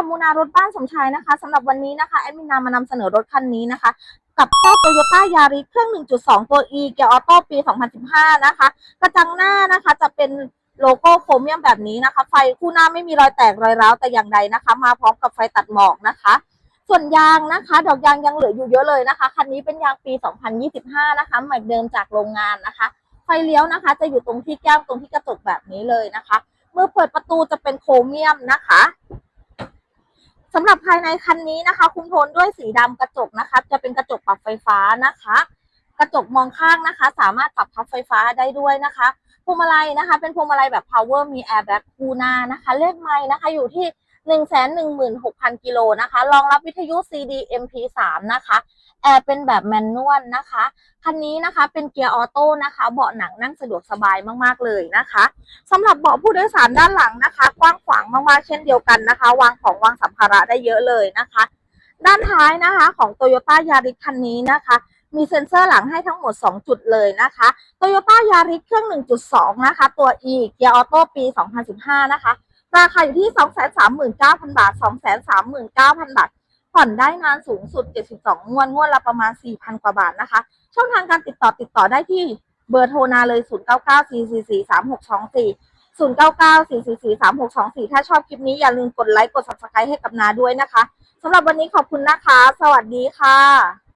กับมูนารถบ้านสมชายนะคะสำหรับวันนี้นะคะแอดมินนามานำเสนอรถคันนี้นะคะ กับเจ้าโตโยต้ายาริสเครื่อง 1.2 ตัว E เกียร์ออโต้ปี 2015 นะคะ กระจังหน้านะคะจะเป็นโลโก้โครเมียมแบบนี้นะคะ ไฟคู่หน้าไม่มีรอยแตกรอยร้าวแต่อย่างใดนะคะ มาพร้อมกับไฟตัดหมอกนะคะ ส่วนยางนะคะ ดอกยางยังเหลืออยู่เยอะเลยนะคะคันนี้เป็นยางปี 2025 นะคะใหม่เดิมจากโรงงานนะคะ ไฟเลี้ยวนะคะ จะอยู่ตรงที่แก้มตรงที่กระจกแบบนี้เลยนะคะเมื่อเปิดประตูจะเป็นโครเมียมนะคะ สำหรับภายในคันนี้นะคะ คุมโทนด้วยสีดำกระจกนะคะ จะเป็นกระจกปรับไฟฟ้านะคะ กระจกมองข้างนะคะ สามารถปรับพับไฟฟ้าได้ด้วยนะคะพวงมาลัยนะคะ เป็นพวงมาลัยแบบ power มี airbag คู่หน้านะคะ เลขไม้นะคะ อยู่ที่ 116,000 กิโลนะคะ รองรับวิทยุ CD MP3 นะคะ แอร์เป็นแบบแมนนวลนะคะ คันนี้นะคะเป็นเกียร์ออโต้นะคะ เบาะหนังนั่งสะดวกสบายมากๆเลยนะคะสำหรับเบาะผู้โดยสารด้านหลังนะคะ กว้างขวางมากๆเช่นเดียวกันนะคะ วางของวางสัมภาระได้เยอะเลยนะคะ ด้านท้ายนะคะของ Toyota Yaris คันนี้นะคะมีเซ็นเซอร์หลังให้ทั้งหมด 2 จุดเลยนะคะ Toyota Yaris เครื่อง 1.2 นะคะ ตัว E เกียร์ออโต้ปี 2015 นะคะ ราคาอยู่ที่ 239,000 บาท 239,000 บาท ผ่อนได้นานสูงสุด 72 งวด งวดละประมาณ 4,000 กว่าบาทนะคะ ช่องทางการติดต่อติดต่อได้ที่เบอร์โทรนาเลย 0994443624 0994443624 ถ้าชอบคลิปนี้อย่าลืมกดไลค์ กด subscribe ให้กับนาด้วยนะคะ สำหรับวันนี้ขอบคุณนะคะ สวัสดีค่ะ